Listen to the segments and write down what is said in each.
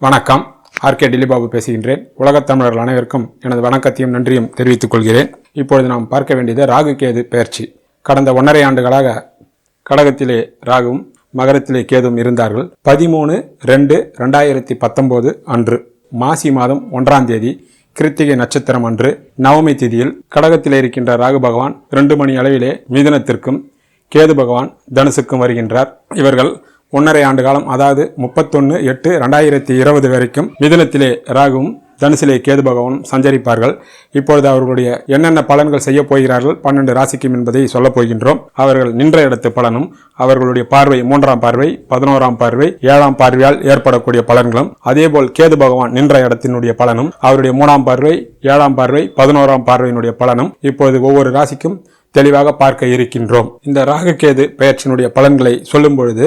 வணக்கம். ஆர்கே டிலிபாபு பேசுகின்றேன். உலகத் தமிழர்கள் அனைவருக்கும் எனது வணக்கத்தையும் நன்றியும் தெரிவித்துக் கொள்கிறேன். இப்பொழுது நாம் பார்க்க வேண்டியது ராகு கேது பெயர்ச்சி கடந்த ஒன்றரை ஆண்டுகளாக கடகத்திலே ராகுவும் மகரத்திலே கேதும் இருந்தார்கள். பதிமூணு ரெண்டு ரெண்டாயிரத்தி பத்தொம்போது அன்று மாசி மாதம் ஒன்றாம் தேதி கிருத்திகை நட்சத்திரம் அன்று நவமி திதியில் கடகத்திலே இருக்கின்ற ராகு பகவான் ரெண்டு மணி அளவிலே மிதனத்திற்கும் கேது பகவான் தனுசுக்கும் வருகின்றார். இவர்கள் ஒன்றரை ஆண்டு காலம் அதாவது முப்பத்தொன்று எட்டு ரெண்டாயிரத்தி இருபது வரைக்கும் மிதுனத்திலே ராகுவும் தனுசிலே கேது பகவானும் சஞ்சரிப்பார்கள். இப்பொழுது அவர்களுடைய என்னென்ன பலன்கள் செய்ய போகிறார்கள் பன்னெண்டு ராசிக்கும் என்பதை சொல்லப் போகின்றோம். அவர்கள் நின்ற இடத்து பலனும் அவர்களுடைய பார்வை மூன்றாம் பார்வை பதினோராம் பார்வை ஏழாம் பார்வையால் ஏற்படக்கூடிய பலன்களும் அதேபோல் கேது பகவான் நின்ற இடத்தினுடைய பலனும் அவருடைய மூணாம் பார்வை ஏழாம் பார்வை பதினோராம் பார்வையினுடைய பலனும் இப்பொழுது ஒவ்வொரு ராசிக்கும் தெளிவாக பார்க்க இருக்கின்றோம். இந்த ராகுகேது பெயர்ச்சியினுடைய பலன்களை சொல்லும் பொழுது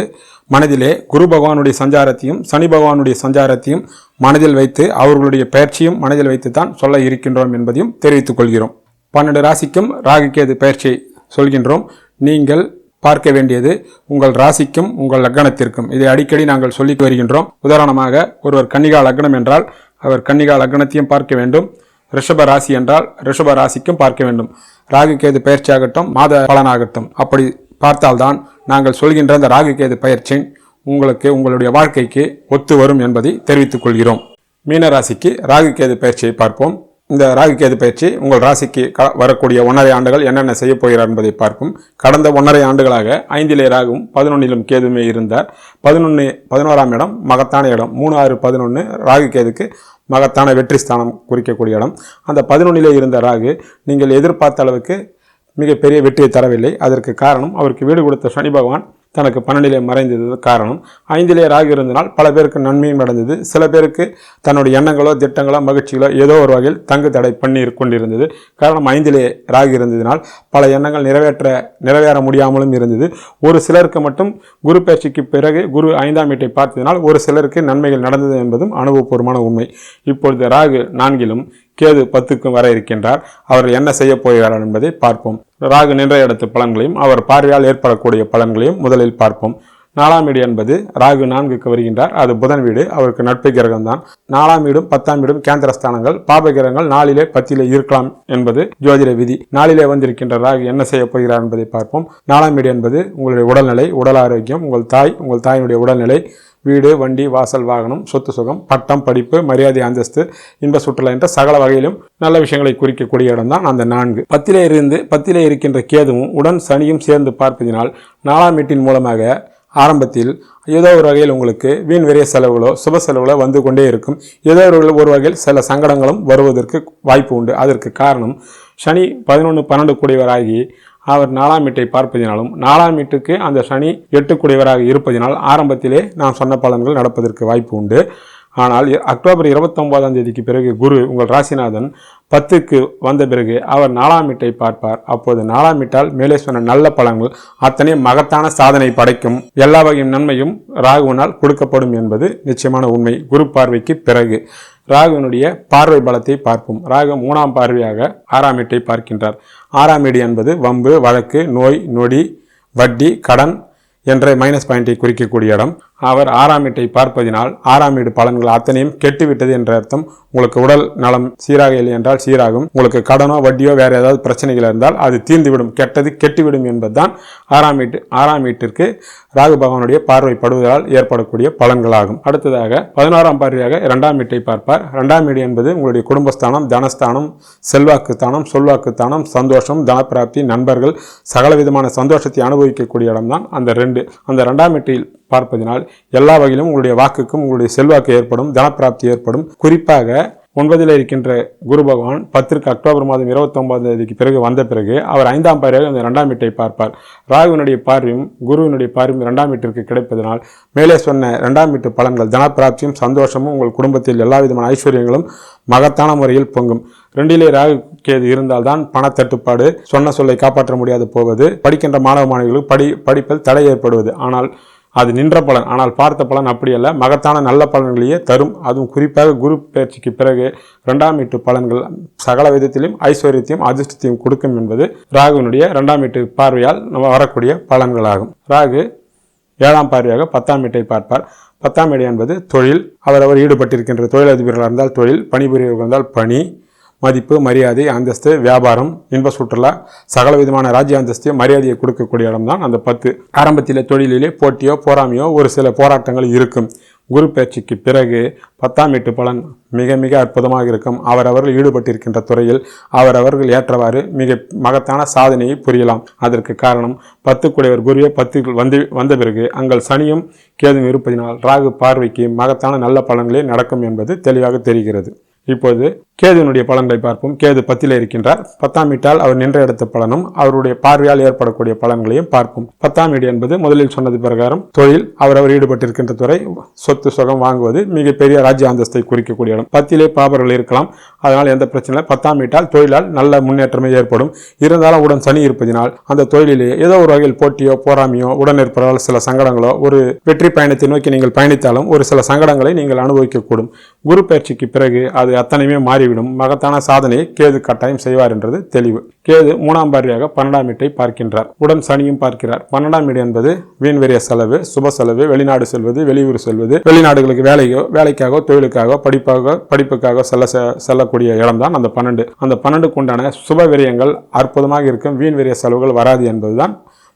மனதிலே குரு பகவானுடைய சஞ்சாரத்தையும் சனி பகவானுடைய சஞ்சாரத்தையும் மனதில் வைத்து அவர்களுடைய பெயர்ச்சியும் மனதில் வைத்து தான் சொல்ல இருக்கின்றோம் என்பதையும் தெரிவித்துக் கொள்கிறோம். பன்னெண்டு ராசிக்கும் ராகுகேது பெயர்ச்சியை சொல்கின்றோம். நீங்கள் பார்க்க வேண்டியது உங்கள் ராசிக்கும் உங்கள் லக்னத்திற்கும். இதை அடிக்கடி நாங்கள் சொல்லி வருகின்றோம். உதாரணமாக ஒருவர் கன்னிகா லக்னம் என்றால் அவர் கன்னிகா லக்னத்தையும் பார்க்க வேண்டும். ரிஷப ராசி என்றால் ரிஷப ராசிக்கும் பார்க்க வேண்டும். ராகு கேது பயிற்சியாகட்டும் மாத பலனாகட்டும். அப்படி பார்த்தால்தான் நாங்கள் சொல்கின்ற அந்த ராகு கேது பயிற்சி உங்களுக்கு உங்களுடைய வாழ்க்கைக்கு ஒத்து வரும் என்பதை தெரிவித்துக் கொள்கிறோம். மீன ராசிக்கு ராகு கேது பயிற்சியை பார்ப்போம். இந்த ராகு கேது பயிற்சி உங்கள் ராசிக்கு க- வரக்கூடிய ஒன்றரை ஆண்டுகள் என்னென்ன செய்ய போகிறார் என்பதை பார்ப்போம். கடந்த ஒன்றரை ஆண்டுகளாக ஐந்திலே ராகும் பதினொன்னிலும் கேதுமே இருந்தார். பதினொன்று பதினோராம் இடம் மகத்தான இடம். மூணு ஆறு பதினொன்று ராகு கேதுக்கு மகத்தான வெற்றி ஸ்தானம் குறிக்கக்கூடிய இடம். அந்த பதினொன்னிலே இருந்த ராகு நீங்கள் எதிர்பார்த்த அளவுக்கு மிகப்பெரிய வெற்றியை தரவில்லை. அதற்கு காரணம் அவருக்கு வீடு கொடுத்த சனி பகவான் தனக்கு பன்னெண்டிலே மறைந்தது காரணம். ஐந்திலே ராகு இருந்தனால் பல பேருக்கு நன்மையும் நடந்தது. சில பேருக்கு தன்னுடைய எண்ணங்களோ திட்டங்களோ மகிழ்ச்சிகளோ ஏதோ ஒரு வகையில் தங்கு தடை பண்ணி கொண்டிருந்தது. காரணம் ஐந்திலே ராகு இருந்ததினால் பல எண்ணங்கள் நிறைவேற்ற நிறைவேற முடியாமலும் இருந்தது. ஒரு சிலருக்கு மட்டும் குரு பயிற்சிக்கு பிறகு குரு ஐந்தாம் வீட்டை பார்த்ததினால் ஒரு சிலருக்கு நன்மைகள் நடந்தது என்பதும் அனுபவபூர்வமான உண்மை. இப்பொழுது ராகு நான்கிலும் கேது பத்துக்கும் வர இருக்கின்றார். அவர் என்ன செய்ய போகிறார்கள் என்பதை பார்ப்போம். ராகு நின்ற இடத்து பலன்களையும் அவர் பார்வையால் ஏற்படக்கூடிய பலன்களையும் முதலில் பார்ப்போம். நாலாம் வீடு என்பது ராகு நான்குக்கு வருகின்றார். அது புதன் வீடு. அவருக்கு நட்பு கிரகம் தான் நாலாம் வீடும் பத்தாம் வீடும் கேந்திர ஸ்தானங்கள் பாப கிரகங்கள் நாளிலே பத்திலே இருக்கலாம் என்பது ஜோதிட விதி. நாளிலே வந்திருக்கின்ற ராகு என்ன செய்ய போகிறார் என்பதை பார்ப்போம். நாலாம் வீடு என்பது உங்களுடைய உடல்நிலை உடல் ஆரோக்கியம் உங்கள் தாய் உங்கள் தாயினுடைய உடல்நிலை வீடு வண்டி வாசல் வாகனம் சொத்து சுகம் பட்டம் படிப்பு மரியாதை அந்தஸ்து இன்ப சுற்றுலா என்ற சகல வகையிலும் நல்ல விஷயங்களை குறிக்கக்கூடிய இடம்தான் அந்த நான்கு. பத்திலே இருந்து பத்திலே இருக்கின்ற கேதுவும் உடன் சனியும் சேர்ந்து பார்ப்பதினால் நாலாம் வீட்டின் மூலமாக ஆரம்பத்தில் ஏதோ ஒரு வகையில் உங்களுக்கு வீண் விரைய செலவுகளோ சுப செலவுகளோ வந்து கொண்டே இருக்கும். ஏதோ ஒரு ஒரு வகையில் சில சங்கடங்களும் வருவதற்கு வாய்ப்பு உண்டு. அதற்கு காரணம் சனி பதினொன்று பன்னெண்டு கூடியவராகி அவர் நாலாம் வீட்டை பார்ப்பதினாலும் நாலாம் வீட்டுக்கு அந்த சனி எட்டு கூடியவராக இருப்பதினால் ஆரம்பத்திலே நாம் சொன்ன பலன்கள் நடப்பதற்கு வாய்ப்பு உண்டு. ஆனால் அக்டோபர் இருபத்தொன்பதாம் தேதிக்கு பிறகு குரு உங்கள் ராசிநாதன் பத்துக்கு வந்த பிறகு அவர் நாலாம் வீட்டை பார்ப்பார். அப்போது நாலாம் வீட்டால் மேலே சொன்ன நல்ல பலன்கள் அத்தனை மகத்தான சாதனை படைக்கும். எல்லா வகையும் நன்மையும் ராகுவனால் கொடுக்கப்படும் என்பது நிச்சயமான உண்மை. குரு பார்வைக்கு பிறகு ராகுவினுடைய பார்வை பலத்தை பார்ப்போம். ராகு மூணாம் பார்வையாக ஆறாம் வீட்டை பார்க்கின்றார். ஆறாம் வீடு என்பது வம்பு வழக்கு நோய் நொடி வட்டி கடன் என்ற மைனஸ் பாயிண்டை குறிக்கக்கூடிய இடம். அவர் ஆறாம் வீட்டை பார்ப்பதினால் ஆறாம் வீடு பலன்கள் அத்தனையும் கெட்டுவிட்டது என்ற அர்த்தம். உங்களுக்கு உடல் நலம் சீராக இல்லை என்றால் சீராகும். உங்களுக்கு கடனோ வட்டியோ வேறு ஏதாவது பிரச்சனைகள் இருந்தால் அது தீர்ந்துவிடும். கெட்டது கெட்டுவிடும் என்பதுதான் ஆறாம் வீட்டு ஆறாம் வீட்டிற்கு ராகு பகவானுடைய பார்வைப்படுவதால் ஏற்படக்கூடிய பலன்களாகும். அடுத்ததாக பதினோராம் பார்வையாக இரண்டாம் வீட்டை பார்ப்பார். இரண்டாம் வீடு என்பது உங்களுடைய குடும்பஸ்தானம் தனஸ்தானம் செல்வாக்குத்தானம் சொல்வாக்குத்தானம் சந்தோஷம் தனப்பிராப்தி நண்பர்கள் சகல விதமான சந்தோஷத்தை அனுபவிக்கக்கூடிய இடம்தான் அந்த ரெண்டு. அந்த இரண்டாம் வீட்டில் பார்ப்பதினால் எல்லா வகையிலும் உங்களுடைய வாக்குக்கும் உங்களுடைய செல்வாக்கு ஏற்படும் தனப்பிராப்தி ஏற்படும். குறிப்பாக ஒன்பதில் இருக்கின்ற குரு பகவான் பத்திற்கு அக்டோபர் மாதம் இருபத்தொன்பதாம் தேதிக்கு பிறகு வந்த பிறகு அவர் ஐந்தாம் பார்வையாக அந்த ரெண்டாம் வீட்டை பார்ப்பார். ராகுவினுடைய பார்வையும் குருவினுடைய பார்வையும் ரெண்டாம் வீட்டிற்கு கிடைப்பதனால் மேலே சொன்ன ரெண்டாம் வீட்டு பலன்கள் தனப்பிராப்தியும் சந்தோஷமும் உங்கள் குடும்பத்தில் எல்லா விதமான ஐஸ்வர்யங்களும் மகத்தான முறையில் பொங்கும். ரெண்டிலே ராகு கேது இருந்தால்தான் பணத்தட்டுப்பாடு சொன்ன சொல்லை காப்பாற்ற முடியாது போவது படிக்கின்ற மாணவ மாணவிகளுக்கு படி படிப்பில் தடை ஏற்படுவது. ஆனால் அது நின்ற பலன். ஆனால் பார்த்த பலன் அப்படி அல்ல. மகத்தான நல்ல பலன்களையே தரும். அதுவும் குறிப்பாக குரு பயிற்சிக்கு பிறகு இரண்டாம் வீட்டு பலன்கள் சகல விதத்திலும் ஐஸ்வர்யத்தையும் அதிர்ஷ்டத்தையும் கொடுக்கும் என்பது ராகுவினுடைய இரண்டாம் வீட்டு பார்வையால் நம்ம வரக்கூடிய பலன்களாகும். ராகு ஏழாம் பார்வையாக பத்தாம் வீட்டை பார்ப்பார். பத்தாம் வீடு என்பது தொழில். அவரவர் ஈடுபட்டிருக்கின்ற தொழிலதிபர்களாக இருந்தால் தொழில் பணிபுரியவர்கள் இருந்தால் பணி. மதிப்பு மரியாதை அந்தஸ்து வியாபாரம் இன்ப சுற்றுலா சகல விதமான ராஜ்ய அந்தஸ்து மரியாதையை கொடுக்கக்கூடிய இடம்தான் அந்த பத்து. ஆரம்பத்தில் தொழிலிலே போட்டியோ போராமையோ ஒரு சில போராட்டங்கள் இருக்கும். குரு பயிற்சிக்கு பிறகு பத்தாம் எட்டு பலன் மிக மிக அற்புதமாக இருக்கும். அவரவர்கள் ஈடுபட்டிருக்கின்ற துறையில் அவரவர்கள் ஏற்றவாறு மிக மகத்தான சாதனையை புரியலாம். அதற்கு காரணம் பத்துக்குடையவர் குருவே பத்துக்குள் வந்து வந்த பிறகு அங்கள் சனியும் கேதும் இருப்பதினால் ராகு பார்வைக்கு மகத்தான நல்ல பலன்களே நடக்கும் என்பது தெளிவாக தெரிகிறது. இப்போது கேதுனுடைய பலன்களை பார்ப்போம். கேது பத்திலே இருக்கின்றார். பத்தாம் வீட்டால் அவர் நின்ற இடத்து பலனும் அவருடைய பார்வையால் ஏற்படக்கூடிய பலன்களையும் பார்ப்போம். பத்தாம் வீடு என்பது முதலில் சொன்னது பிரகாரம் தொழில் அவர் அவர் ஈடுபட்டிருக்கின்ற துறை சொத்து சுகம் வாங்குவது மிகப்பெரிய ராஜ்ய அந்தஸ்தை குறிக்கக்கூடிய இடம். பத்திலே பாபர்கள் இருக்கலாம் அதனால் எந்த பிரச்சனை பத்தாம் வீட்டால் தொழிலால் நல்ல முன்னேற்றமே ஏற்படும். இருந்தாலும் உடன் சனி இருப்பதினால் அந்த தொழிலிலேயே ஏதோ ஒரு வகையில் போட்டியோ போராமையோ உடன் இருப்பதால் சில சங்கடங்களோ ஒரு வெற்றி பயணத்தை நோக்கி நீங்கள் பயணித்தாலும் ஒரு சில சங்கடங்களை நீங்கள் அனுபவிக்கக்கூடும். குரு பயிற்சிக்கு பிறகு அது அத்தனையுமே மாறிவிடும். மகத்தான சாதனையை கேது கட்டாயம் செய்வார் என்றது தெளிவு. கேது மூணாம் பார்வையாக பன்னெண்டாம் வீட்டை பார்க்கின்றார். உடன் சனியும் பார்க்கிறார். பன்னெண்டாம் வீடு என்பது வீண் வெறிய செலவு சுப செலவு வெளிநாடு செல்வது வெளியூர் செல்வது வெளிநாடுகளுக்கு வேலையோ வேலைக்காக தொழிலுக்காக படிப்பாக படிப்புக்காக செல்ல செ- செல்லக்கூடிய இடம்தான் அந்த பன்னெண்டு. அந்த பன்னெண்டுக்கு உண்டான சுப விரயங்கள் அற்புதமாக இருக்கும். வீண் விரிய செலவுகள் வராது என்பதுதான்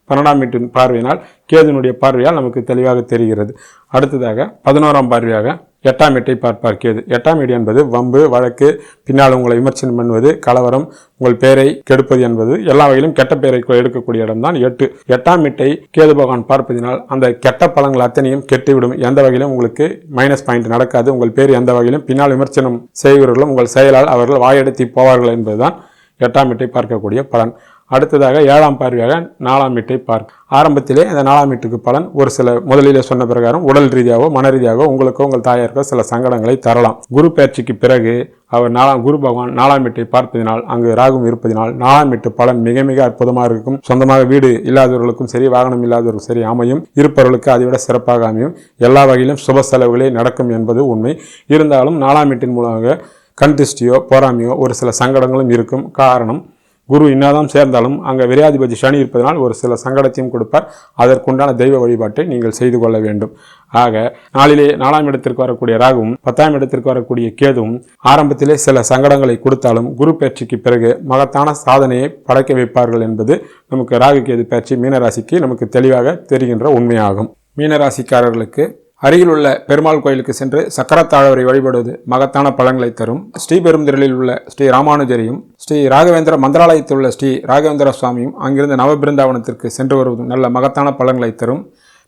பன்னெண்டாம் வீட்டின் பார்வையினால் கேதுனுடைய பார்வையால் நமக்கு தெளிவாக தெரிகிறது. அடுத்ததாக பதினோராம் பார்வையாக எட்டாம் எட்டை பார்ப்பார் கேது எட்டாம் வீடு என்பது வம்பு வழக்கு பின்னால் உங்களை விமர்சனம் பண்ணுவது கலவரம் உங்கள் பெயரை கெடுப்பது என்பது எல்லா வகையிலும் கெட்ட பெயரை எடுக்கக்கூடிய இடம்தான் எட்டு. எட்டாம் எட்டை கேது பகவான் பார்ப்பதினால் அந்த கெட்ட பழங்கள் அத்தனையும் கெட்டுவிடும். எந்த வகையிலும் உங்களுக்கு மைனஸ் பாயிண்ட் நடக்காது. உங்கள் பேர் எந்த வகையிலும் பின்னால் விமர்சனம் செய்கிறவர்களும் உங்கள் செயலால் அவர்கள் வாயெடுத்து போவார்கள் என்பதுதான் எட்டாம் எட்டை பார்க்கக்கூடிய பலன். அடுத்ததாக ஏழாம் பார்வையாக நாலாம் வீட்டை பார்க்க. ஆரம்பத்திலே அந்த நாலாம் வீட்டுக்கு பலன் ஒரு சில முதலிலே சொன்ன பிரகாரம் உடல் ரீதியாகவோ மன ரீதியாகவோ உங்களுக்கோ உங்கள் தாயாருக்கோ சில சங்கடங்களை தரலாம். குரு பயிற்சிக்கு பிறகு அவர் நாலாம் குரு பகவான் நாலாம் வீட்டை பார்ப்பதினால் அங்கு ராகும் இருப்பதினால் நாலாம் வீட்டு பலன் மிக மிக அற்புதமாக இருக்கும். சொந்தமாக வீடு இல்லாதவர்களுக்கும் சரி வாகனம் இல்லாதவர்களுக்கும் சரி அமையும். இருப்பவர்களுக்கு அதைவிட சிறப்பாக அமையும். எல்லா வகையிலும் சுப செலவுகளே நடக்கும் என்பது உண்மை. இருந்தாலும் நாலாம் வீட்டின் மூலமாக கண் திருஷ்டியோ போராமையோ ஒரு சில சங்கடங்களும் இருக்கும். காரணம் குரு இன்னாதான் சேர்ந்தாலும் அங்கே விரையாதிபதி சனி இருப்பதனால் ஒரு சில சங்கடத்தையும் கொடுப்பார். அதற்குண்டான தெய்வ வழிபாட்டை நீங்கள் செய்து கொள்ள வேண்டும். ஆக நாளிலே நாலாம் இடத்திற்கு வரக்கூடிய ராகுவும் பத்தாம் இடத்திற்கு வரக்கூடிய கேதுவும் ஆரம்பத்திலே சில சங்கடங்களை கொடுத்தாலும் குரு பயிற்சிக்கு பிறகு மகத்தான சாதனையை படைக்க வைப்பார்கள் என்பது நமக்கு ராகு கேது பயிற்சி மீனராசிக்கு நமக்கு தெளிவாக தெரிகின்ற உண்மையாகும். மீனராசிக்காரர்களுக்கு அருகிலுள்ள பெருமாள் கோயிலுக்கு சென்று சக்கரத்தாழவரை வழிபடுவது மகத்தான பலன்களை தரும். ஸ்ரீபெருந்திரலில் உள்ள ஸ்ரீ ராமானுஜரையும் ஸ்ரீ ராகவேந்திர மந்திராலயத்தில் உள்ள ஸ்ரீ ராகவேந்திர சுவாமியும் அங்கிருந்து நவபிருந்தாவனத்திற்கு சென்று வருவதும் நல்ல மகத்தான பலன்களை தரும்.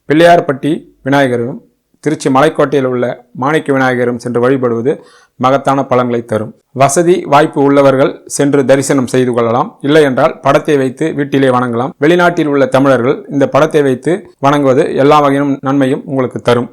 பிள்ளையார்பட்டி விநாயகரும் திருச்சி மலைக்கோட்டையில் உள்ள மாணிக்க விநாயகரும் சென்று வழிபடுவது மகத்தான பலன்களை தரும். வசதி வாய்ப்பு உள்ளவர்கள் சென்று தரிசனம் செய்து கொள்ளலாம். இல்லை என்றால் படத்தை வைத்து வீட்டிலே வணங்கலாம். வெளிநாட்டில் உள்ள தமிழர்கள் இந்த படத்தை வைத்து வணங்குவது எல்லா வகையிலும் நன்மையும் உங்களுக்கு தரும்.